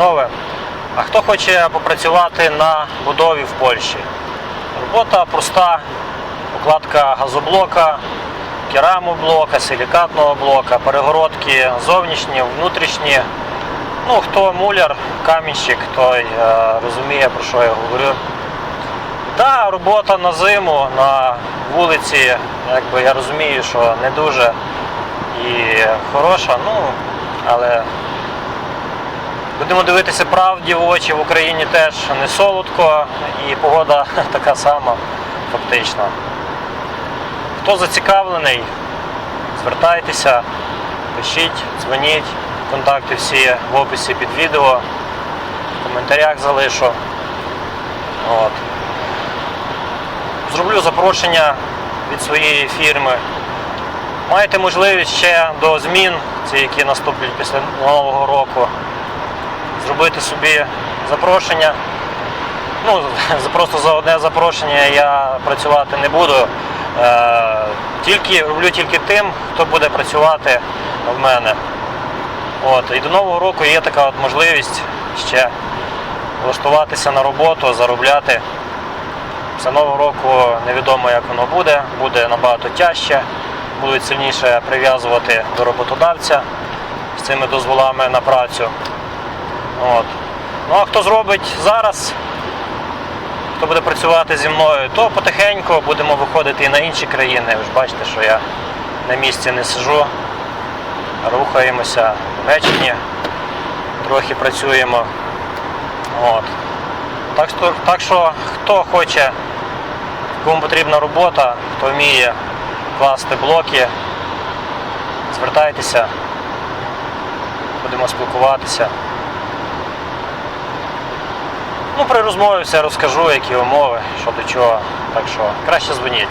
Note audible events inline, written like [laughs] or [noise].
панове. А хто хоче попрацювати на будові в Польщі? Робота проста, укладка газоблока, керамоблока, силікатного блока, перегородки зовнішні, внутрішні. Ну, хто муляр, камінщик, той е, розуміє, про що я говорю. Та робота на зиму на вулиці, якби я розумію, що не дуже і хороша, ну, але будемо дивитися правді в очі в Україні теж не солодко і погода [laughs] така сама, фактично. Хто зацікавлений, звертайтеся, пишіть, дзвоніть, контакти всі в описі під відео, в коментарях залишу. От. Зроблю запрошення від своєї фірми. Маєте можливість ще до змін, ці, які наступлять після Нового року, зробити собі запрошення. Ну, [laughs] просто за одне запрошення я працювати не буду. Е, тільки, роблю тільки тим, хто буде працювати в мене. От, і до Нового року є така от можливість ще влаштуватися на роботу, заробляти. Після Нового року невідомо, як воно буде, буде набагато тяжче, будуть сильніше прив'язувати до роботодавця з цими дозволами на працю. От. Ну а хто зробить зараз, хто буде працювати зі мною, то потихеньку будемо виходити і на інші країни. Ви ж бачите, що я на місці не сижу. Рухаємося в Німеччині, трохи працюємо. От. Так, що, так що хто хоче, кому потрібна робота, хто вміє класти блоки, звертайтеся, будемо спілкуватися. Ну, при розмові все розкажу, які умови, що до чого. Так що краще дзвоніть.